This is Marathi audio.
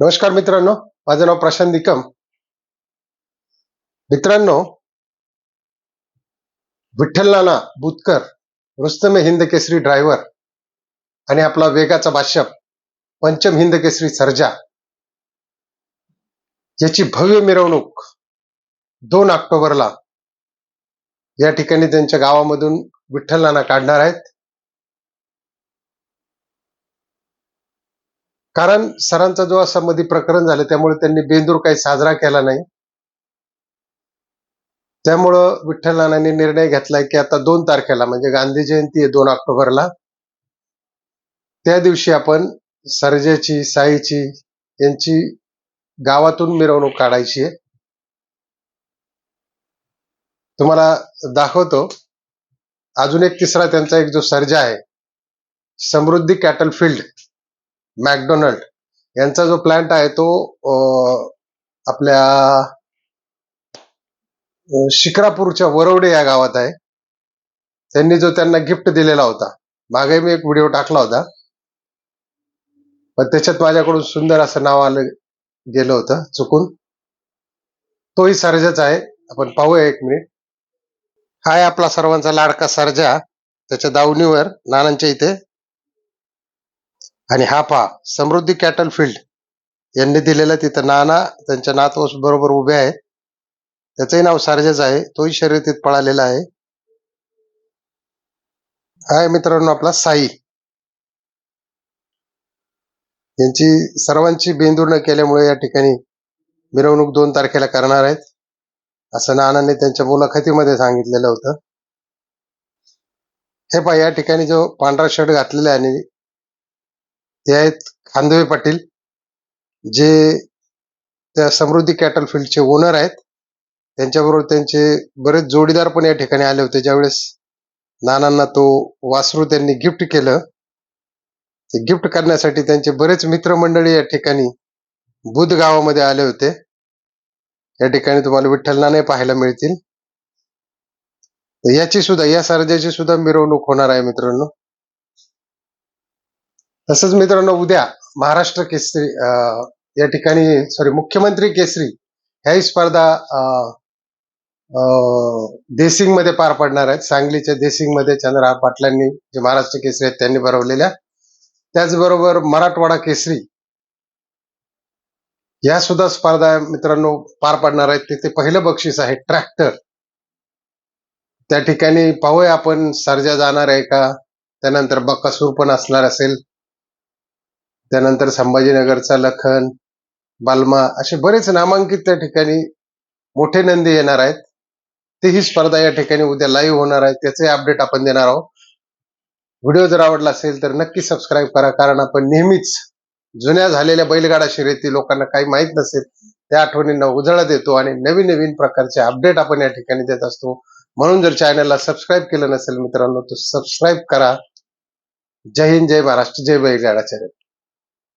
नमस्कार मित्रांनो माझं नाव प्रशांत निकम. मित्रांनो विठ्ठल नाना बुतकर रुस्तम हिंद केसरी ड्रायव्हर आणि आपला वेगाचा बादशाह पंचम हिंद केसरी सर्जा. याची भव्य मिरवणूक दोन ऑक्टोबरला या ठिकाणी त्यांच्या गावामधून विठ्ठल नाना काढणार आहेत. कारण सरांचा जो असं मध्ये प्रकरण झालं त्यामुळे त्यांनी बेंदूर काही साजरा केला नाही. त्यामुळं विठ्ठल नानांनी निर्णय घेतलाय की आता दोन तारखेला म्हणजे गांधी जयंती आहे दोन ऑक्टोबरला त्या दिवशी आपण सर्जेची साईची यांची गावातून मिरवणूक काढायची आहे. तुम्हाला दाखवतो अजून एक तिसरा त्यांचा एक जो सर्जा आहे समृद्धी कॅटल फील्ड मॅकडोनल्ड. यांचा जो प्लांट आहे तो आपल्या शिक्रापूरच्या वरवडे या गावात आहे. त्यांनी जो त्यांना गिफ्ट दिलेला होता. मागे मी एक व्हिडिओ टाकला होता. पण त्याच्यात माझ्याकडून सुंदर असं नाव आलं गेलं होतं चुकून. तोही सर्जाच आहे. आपण पाहूया एक मिनिट. हा आहे आपला सर्वांचा लाडका सर्जा त्याच्या दावणीवर नानांच्या इथे. आणि हा पहा समृद्धी कॅटल फील्ड यांनी दिलेला तिथं नाना त्यांच्या नातवस बरोबर उभे आहेत. त्याचंही नाव सारजेच आहे. तोही शर्यतीत पळालेला आहे. हाय मित्रांनो आपला साई. यांची सर्वांची बेंदूर न केल्यामुळे या ठिकाणी मिरवणूक दोन तारखेला करणार आहेत. असं नानांनी त्यांच्या मुलाखतीमध्ये सांगितलेलं होतं. हे पहा या ठिकाणी जो पांढरा शर्ट घातलेला आहे आणि ते आहेत खांदवे पाटील जे त्या समृद्धी कॅटल फील्डचे ओनर आहेत. त्यांच्याबरोबर त्यांचे बरेच जोडीदार पण या ठिकाणी आले होते. ज्यावेळेस नानांना तो वासरू त्यांनी गिफ्ट केलं. ते गिफ्ट करण्यासाठी त्यांचे बरेच मित्रमंडळी या ठिकाणी बुध गावामध्ये आले होते. या ठिकाणी तुम्हाला विठ्ठल नाणे पाहायला मिळतील. याची सुद्धा या सर्जाची सुद्धा मिरवणूक होणार आहे मित्रांनो. तसंच मित्रांनो उद्या महाराष्ट्र केसरी अं, या ठिकाणी सॉरी मुख्यमंत्री केसरी ह्याही स्पर्धा अं, देसिंगमध्ये पार पडणार आहेत. सांगलीच्या देसिंगमध्ये चंद्रहार पाटलांनी जे महाराष्ट्र केसरी आहेत त्यांनी भरवलेल्या. त्याचबरोबर मराठवाडा केसरी या सुद्धा स्पर्धा मित्रांनो पार पडणार आहेत. तिथे पहिलं बक्षीस आहे ट्रॅक्टर. त्या ठिकाणी पाहूया आपण सर्जा जाणार आहे का? त्यानंतर बक्कासूर पण असणार असेल. त्यानंतर संभाजीनगरचा लखन बालमा असे बरेच नामांकित त्या ठिकाणी मोठे नंदी येणार आहेत. ती ही स्पर्धा या ठिकाणी उद्या लाईव्ह होणार आहे त्याचे अपडेट आपण देणार आहोत. व्हिडिओ जर आवडला असेल तर नक्की सबस्क्राईब करा कारण आपण नेहमीच जुन्या झालेल्या बैलगाडा शर्यती लोकांना काही माहीत नसेल त्या आठवणींना उजाळा देतो आणि नवीन नवीन प्रकारचे अपडेट आपण या ठिकाणी देत असतो. म्हणून जर चॅनलला सबस्क्राईब केलं नसेल मित्रांनो तर सबस्क्राईब करा. जय हिंद जय महाराष्ट्र जय बैलगाडा शर्यत